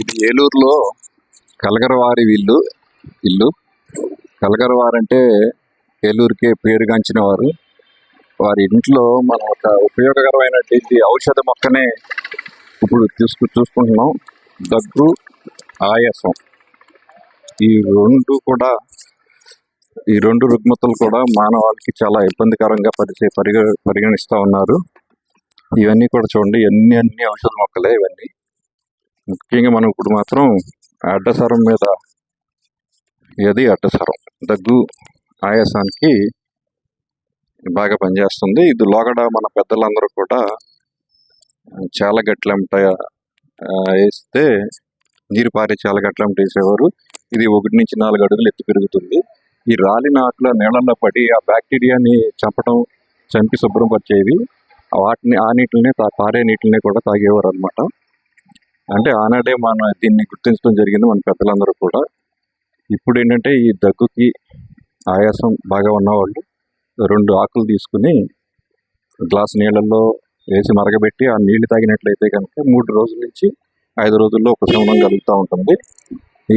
ఇది ఏలూరులో కలగరవారి ఇల్లు ఇల్లు. కలగరవారు అంటే ఏలూరుకే పేరుగాంచిన వారు. వారి ఇంట్లో మనం ఒక ఉపయోగకరమైనటువంటి ఔషధ మొక్కనే ఇప్పుడు తీసుకు చూసుకుంటున్నాం. దగ్గు ఆయాసం. ఈ రెండు కూడా ఈ రెండు రుగ్మతలు కూడా మానవాళికి చాలా ఇబ్బందికరంగా పరిచే పరిగ పరిగణిస్తూ ఉన్నారు. ఇవన్నీ కూడా చూడండి. ఎన్ని అన్ని ఔషధ మొక్కలే ఇవన్నీ. ముఖ్యంగా మనం ఇప్పుడు మాత్రం అడ్డసరం మీద ఇది అడ్డసరం దగ్గు ఆయాసానికి బాగా పనిచేస్తుంది. ఇది లోగడ మన పెద్దలందరూ కూడా చాలా గట్లెంట వేస్తే నీరు పారే చాలా గట్లెంట వేసేవారు. ఇది ఒకటి నుంచి నాలుగు అడుగులు ఎత్తు పెరుగుతుంది. ఈ రాలిన ఆకుల నీళ్ళల్లో పడి ఆ బ్యాక్టీరియాని చంపడం చంపి శుభ్రం పరిచేవి వాటిని ఆ నీటిని తా- పారే నీటిని కూడా తాగేవారు అనమాట అంటే ఆనాడే మన దీన్ని గుర్తించడం జరిగింది మన పెద్దలందరూ కూడా. ఇప్పుడు ఏంటంటే ఈ దగ్గుకి ఆయాసం బాగా ఉన్నవాళ్ళు రెండు ఆకులు తీసుకుని గ్లాస్ నీళ్ళల్లో వేసి మరగబెట్టి ఆ నీళ్ళు తాగినట్లయితే కనుక మూడు రోజుల నుంచి ఐదు రోజుల్లో ఉపశమనం కలుగుతూ ఉంటుంది.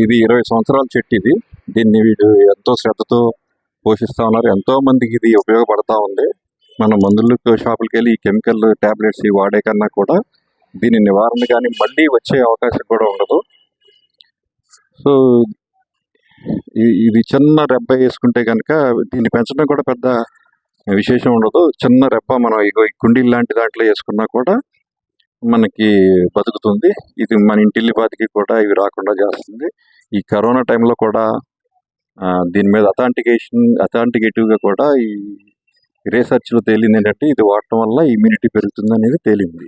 ఇది ఇరవై సంవత్సరాల చెట్టు ఇది. దీన్ని వీడు ఎంతో శ్రద్ధతో పోషిస్తూ ఉన్నారు. ఎంతో మందికి ఇది ఉపయోగపడతా ఉంది. మన మందులు షాపులకి వెళ్ళి ఈ కెమికల్ టాబ్లెట్స్ వాడే కన్నా కూడా దీని నివారణ కానీ మళ్ళీ వచ్చే అవకాశం కూడా ఉండదు. సో ఇది చిన్న రెబ్బ వేసుకుంటే కనుక దీన్ని పెంచడం కూడా పెద్ద విశేషం ఉండదు. చిన్న రెబ్బ మనం ఇగో ఈ కుండీలు లాంటి దాంట్లో వేసుకున్నా కూడా మనకి బతుకుతుంది. ఇది మన ఇంటిల్లిపాతికి కూడా ఇవి రాకుండా చేస్తుంది. ఈ కరోనా టైంలో కూడా దీని మీద అథాంటికేషన్ అథాంటికేటివ్గా కూడా ఈ రీసెర్చ్లో తేలింది ఏంటంటే ఇది వాడటం వల్ల ఇమ్యూనిటీ పెరుగుతుంది అనేది తేలింది.